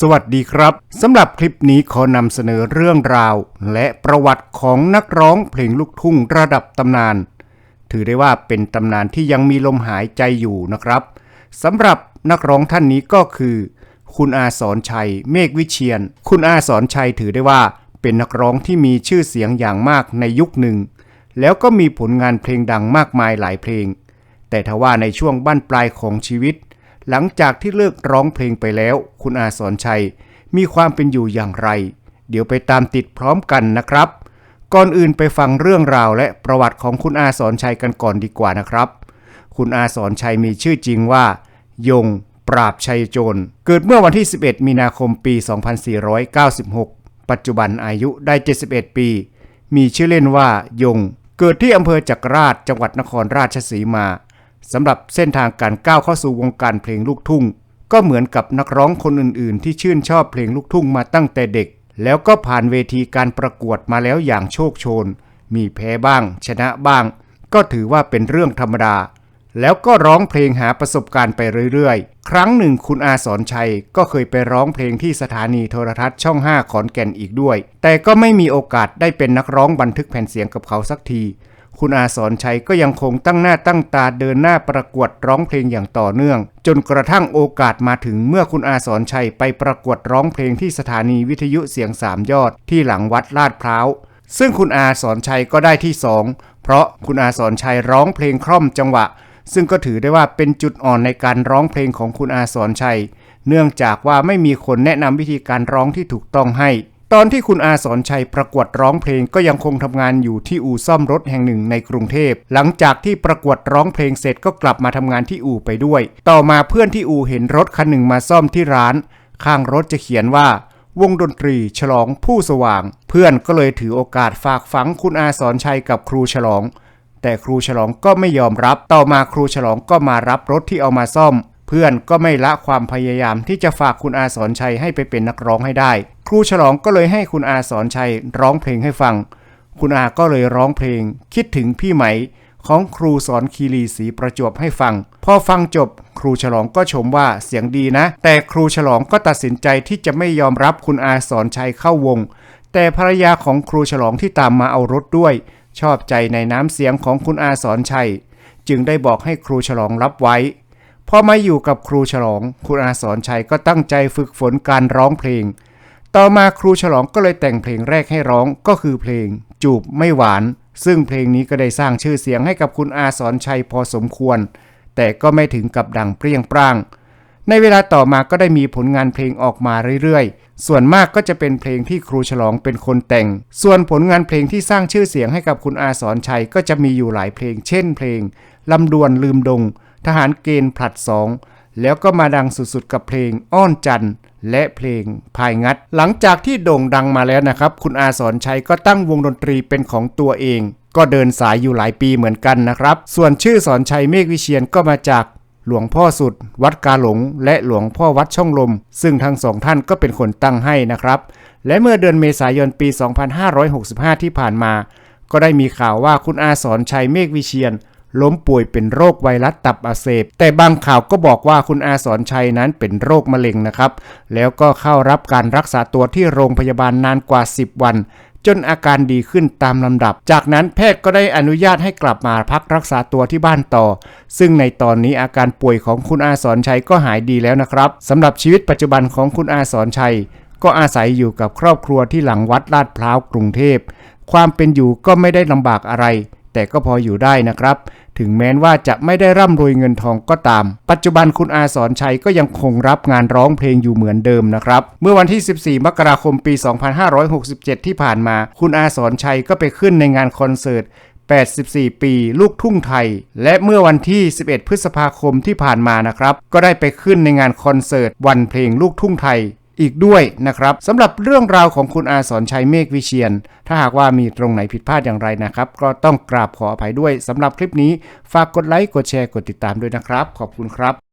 สวัสดีครับสำหรับคลิปนี้ขอนำเสนอเรื่องราว และประวัติของนักร้องเพลงลูกทุ่งระดับตำนาน ถือได้ว่าเป็นตำนานที่ยังมีลมหายใจอยู่นะครับสำหรับนักร้องท่านนี้ก็คือ คุณอาสอนชัย เมฆวิเชียน คุณอาสอนชัยถือได้ว่า เป็นนักร้องที่มีชื่อเสียงอย่างมากในยุคหนึ่ง แล้วก็มีผลงานเพลงดังมากมายหลายเพลง แต่ทว่าในช่วงบั้นปลายของชีวิต หลังจากที่เลิกร้องเพลงไปแล้ว คุณอาสอนชัย มีความเป็นอยู่อย่างไร เดี๋ยวไปตามติดพร้อมกันนะครับ ก่อนอื่นไปฟังเรื่องราวและประวัติของคุณอาสอนชัยกันก่อนดีกว่านะครับ คุณอาสอนชัยมีชื่อจริงว่า ยง ปราบชัยโจร เกิดเมื่อวันที่ 11 มีนาคมปี 2496 ปัจจุบันอายุได้ 71 ปี มีชื่อเล่นว่ายง เกิดที่อำเภอจักราชจังหวัดนครราชสีมา สำหรับเส้นทางการก้าวเข้าสู่วงการเพลงลูกทุ่ง ก็เหมือนกับนักร้องคนอื่น ๆ ที่ชื่นชอบเพลงลูกทุ่งมาตั้งแต่เด็ก แล้วก็ผ่านเวทีการประกวดมาแล้วอย่างโชคโชน มีแพ้บ้าง ชนะบ้าง ก็ถือว่าเป็นเรื่องธรรมดา แล้วก็ร้องเพลงหาประสบการณ์ไปเรื่อย ๆ ครั้งหนึ่งคุณอาสอนชัยก็เคยไปร้องเพลงที่สถานีโทรทัศน์ช่อง 5 ขอนแก่นอีกด้วย แต่ก็ไม่มีโอกาสได้เป็นนักร้องบันทึกแผ่นเสียงกับเขาสักที คุณอาสอนชัยก็ยังคงตั้งหน้าตั้งตาเดินหน้าประกวดร้องเพลงอย่างต่อเนื่อง จนกระทั่งโอกาสมาถึงเมื่อคุณอาสอนชัยไปประกวดร้องเพลงที่สถานีวิทยุเสียงสามยอดที่หลังวัดลาดพร้าวซึ่งคุณอาสอนชัยก็ได้ที่สองเพราะคุณอาสอนชัยร้องเพลงคล่อมจังหวะ ซึ่งก็ถือได้ว่าเป็นจุดอ่อนในการร้องเพลงของคุณอาสอนชัย เนื่องจากว่าไม่มีคนแนะนำวิธีการร้องที่ถูกต้องให้ ตอนที่คุณอาสอนชัยประกวดร้องเพลงก็ยังคงทำงานอยู่ที่อู่ซ่อมรถแห่งหนึ่งในกรุงเทพ หลังจากที่ประกวดร้องเพลงเสร็จก็กลับมาทำงานที่อู่ไปด้วย ต่อมาเพื่อนที่อู่เห็นรถคันหนึ่งมาซ่อมที่ร้าน ข้างรถจะเขียนว่าวงดนตรีฉลองผู้สว่าง เพื่อนก็เลยถือโอกาสฝากฝังคุณอาสอนชัยกับครูฉลอง แต่ครูฉลองก็ไม่ยอมรับ ต่อมาครูฉลองก็มารับรถที่เอามาซ่อม เพื่อนก็ไม่ละความพยายามที่จะฝากคุณอาสอนชัยให้ไปเป็นนักร้องให้ได้ ครูฉลองก็เลยให้คุณอาสอนชัยร้องเพลงให้ฟัง คุณอาก็เลยร้องเพลง คิดถึงพี่ไหมของครูสอนคีรีศรีประจวบให้ฟัง พอฟังจบ ครูฉลองก็ชมว่าเสียงดีนะ แต่ครูฉลองก็ตัดสินใจที่จะไม่ยอมรับคุณอาสอนชัยเข้าวง แต่ภรรยาของครูฉลองที่ตามมาเอารถด้วย ชอบใจในน้ำเสียงของคุณอาสอนชัย จึงได้บอกให้ครูฉลองรับไว้ พอมาอยู่กับครูฉลอง คุณอาสอนชัยก็ตั้งใจฝึกฝนการร้องเพลง ต่อมาครูฉลองก็เลยแต่งเพลงแรกให้ร้องก็คือเพลง จูบไม่หวาน ซึ่งเพลงนี้ก็ได้สร้างชื่อเสียงให้กับคุณอาสอนชัยพอสมควร แต่ก็ไม่ถึงกับดังเปรี้ยงปร้าง ในเวลาต่อมาก็ได้มีผลงานเพลงออกมาเรื่อยๆ ส่วนมากก็จะเป็นเพลงที่ครูฉลองเป็นคนแต่ง ส่วนผลงานเพลงที่สร้างชื่อเสียงให้กับคุณอาสอนชัยก็จะมีอยู่หลายเพลง เช่น เพลงลำดวนลืมดง ทหารเกณฑ์ผลัดสองแล้วก็มาดังสุดๆกับเพลงอ้อนจันทร์และเพลงพายงัด หลังจากที่โด่งดังมาแล้วนะครับ คุณอาสอนชัยก็ตั้งวงดนตรีเป็นของตัวเอง ก็เดินสายอยู่หลายปีเหมือนกันนะครับ ส่วนชื่อสอนชัยเมฆวิเชียนก็มาจากหลวงพ่อสุด วัดกาหลง และหลวงพ่อวัดช่องลม ซึ่งทั้งสองท่านก็เป็นคนตั้งให้นะครับ และเมื่อเดือนเมษายนปี 2565 ที่ผ่านมา ก็ได้มีข่าวว่าคุณอาสอนชัยเมฆวิเชียน ล้มป่วยเป็นโรคไวรัสตับอักเสบ แต่บางข่าวก็บอกว่าคุณอาสอนชัยนั้นเป็นโรคมะเร็งนะครับ แล้วก็เข้ารับการรักษาตัวที่โรงพยาบาลนานกว่า 10 วัน จนอาการดีขึ้นตามลำดับ จากนั้นแพทย์ก็ได้อนุญาตให้กลับมาพักรักษาตัวที่บ้านต่อ ซึ่งในตอนนี้อาการป่วยของคุณอาสอนชัยก็หายดีแล้วนะครับสำหรับชีวิตปัจจุบันของคุณอาสอนชัย ก็อาศัยอยู่กับครอบครัวที่หลังวัดลาดพร้าวกรุงเทพความเป็นอยู่ก็ไม่ได้ลำบากอะไร แต่ก็พออยู่ได้นะครับ ถึงแม้ว่าจะไม่ได้ร่ำรวยเงินทองก็ตาม ปัจจุบันคุณอาสอนชัยก็ยังคงรับงานร้องเพลงอยู่เหมือนเดิมนะครับ เมื่อวันที่ 14 มกราคมปี 2567 ที่ผ่านมา คุณอาสอนชัยก็ไปขึ้นในงานคอนเสิร์ต84 ปี ลูกทุ่งไทย และเมื่อวันที่ 11 พฤษภาคมที่ผ่านมานะครับ ก็ได้ไปขึ้นในงานคอนเสิร์ตวันเพลงลูกทุ่งไทย อีกด้วยนะครับสำหรับเรื่องราวของคุณอาสอนชัยเมฆวิเชียน ถ้าหากว่ามีตรงไหนผิดพลาดอย่างไรนะครับ ก็ต้องกราบขออภัยด้วยสำหรับคลิปนี้ ฝากกดไลค์กดแชร์กดติดตามด้วยนะครับ ขอบคุณครับ